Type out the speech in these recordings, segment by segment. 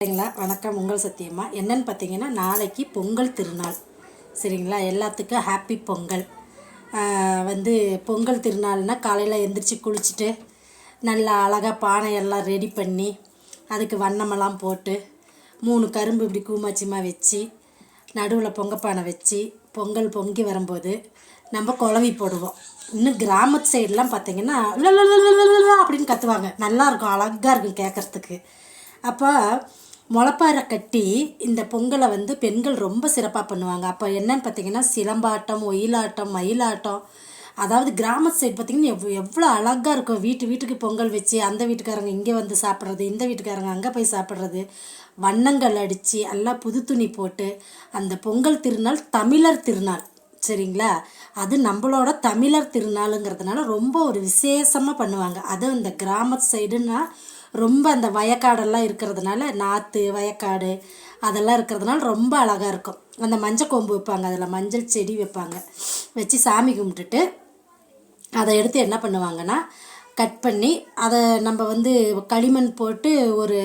சரிங்களா? வணக்கம் உங்கள் சத்தியம்மா என்னன்னு பார்த்தீங்கன்னா நாளைக்கு பொங்கல் திருநாள். சரிங்களா? எல்லாத்துக்கும் ஹாப்பி பொங்கல். வந்து பொங்கல் திருநாள்னால் காலையில் எழுந்திரிச்சி குளிச்சுட்டு நல்லா அழகாக பானையெல்லாம் ரெடி பண்ணி அதுக்கு வண்ணமெல்லாம் போட்டு மூணு கரும்பு இப்படி கூமாச்சியமாக வச்சு நடுவில் பொங்கப்பானை வச்சு பொங்கல் பொங்கி வரும்போது நம்ம குழவி போடுவோம். இன்னும் கிராமத்து சைடெலாம் பார்த்தீங்கன்னா அப்படின்னு கத்துவாங்க. நல்லாயிருக்கும் அழகாக இருக்கும் கேட்குறதுக்கு அப்போ முளப்பாறை கட்டி இந்த பொங்கலை வந்து பெண்கள் ரொம்ப சிறப்பாக பண்ணுவாங்க. அப்போ என்னன்னு பார்த்தீங்கன்னா சிலம்பாட்டம் ஒயிலாட்டம் மயிலாட்டம் அதாவது கிராமத்து சைடு பார்த்தீங்கன்னா எவ் எவ்வளோ அழகாக இருக்கும். வீட்டு வீட்டுக்கு பொங்கல் வச்சு அந்த வீட்டுக்காரங்க இங்கே வந்து சாப்பிட்றது இந்த வீட்டுக்காரங்க அங்கே போய் சாப்பிட்றது. வண்ணங்கள் அடித்து எல்லாம் புது துணி போட்டு அந்த பொங்கல் திருநாள் தமிழர் திருநாள். சரிங்களா? அது நம்மளோட தமிழர் திருநாளுங்கிறதுனால ரொம்ப ஒரு விசேஷமாக பண்ணுவாங்க. அதுவும் இந்த கிராமத்து சைடுன்னா ரொம்ப அந்த வயக்காடெல்லாம் இருக்கிறதுனால நாற்று வயக்காடு அதெல்லாம் இருக்கிறதுனால ரொம்ப அழகாக இருக்கும். அந்த மஞ்சள் கொம்பு வைப்பாங்க அதில் மஞ்சள் செடி வைப்பாங்க. வச்சு சாமி கும்பிட்டுட்டு அதை எடுத்து என்ன பண்ணுவாங்கன்னா கட் பண்ணி அதை நம்ம வந்து களிமண் போட்டு ஒரு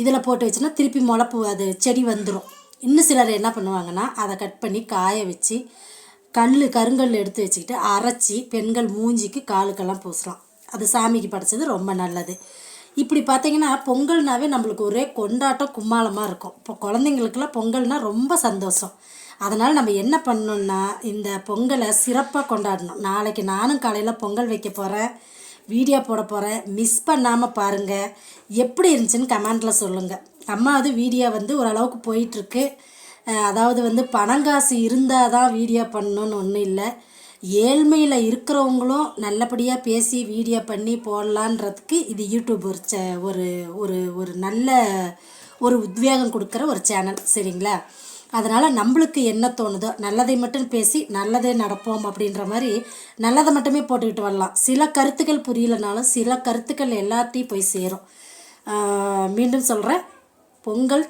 இதில் போட்டு வச்சுன்னா திருப்பி முளப்பு அது செடி வந்துடும் இன்னும் சிலர் என்ன பண்ணுவாங்கன்னா அதை கட் பண்ணி காய வச்சு கல் கருங்கல் எடுத்து வச்சுக்கிட்டு அரைச்சி பெண்கள் மூஞ்சிக்கு காலுக்கெல்லாம் பூசலாம். அது சாமிக்கு படைச்சது ரொம்ப நல்லது. இப்படி பார்த்தீங்கன்னா பொங்கல்னாவே நம்மளுக்கு ஒரே கொண்டாட்டம் கும்மாளமாக இருக்கும். இப்போ குழந்தைங்களுக்குலாம் பொங்கல்னால் ரொம்ப சந்தோஷம். அதனால் நம்ம என்ன பண்ணணும்னா இந்த பொங்கலை சிறப்பாக கொண்டாடணும். நாளைக்கு நானும் காலையில் பொங்கல் வைக்க போகிறேன் வீடியோ போட போகிறேன் மிஸ் பண்ணாமல் பாருங்கள் எப்படி இருந்துச்சுன்னு கமெண்ட்டில் சொல்லுங்கள் அம்மா அது வீடியோ வந்து ஓரளவுக்கு போயிட்டுருக்கு அதாவது வந்து பணங்காசு இருந்தால் தான் வீடியோ பண்ணணுன்னு ஒன்றும் இல்லை. ஏழ்மையில் இருக்கிறவங்களும் நல்லபடியாக பேசி வீடியோ பண்ணி போடலான்றதுக்கு இது யூடியூப் ஒரு சே ஒரு ஒரு ஒரு நல்ல ஒரு உத்வேகம் கொடுக்குற ஒரு சேனல் சரிங்களா? அதனால் நம்மளுக்கு என்ன தோணுதோ நல்லதை மட்டும் பேசி நல்லதே நடப்போம் அப்படின்ற மாதிரி நல்லதை மட்டுமே போட்டுக்கிட்டு வரலாம். சில கருத்துக்கள் புரியலனாலும் சில கருத்துக்கள் எல்லாத்தையும் போய் சேரும். மீண்டும் சொல்கிறேன் பொங்கல்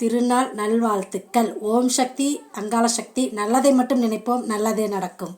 திருநாள் நல்வாழ்த்துக்கள். ஓம் சக்தி அங்காள சக்தி நல்லதை மட்டும் நினைப்போம் நல்லதே நடக்கும்.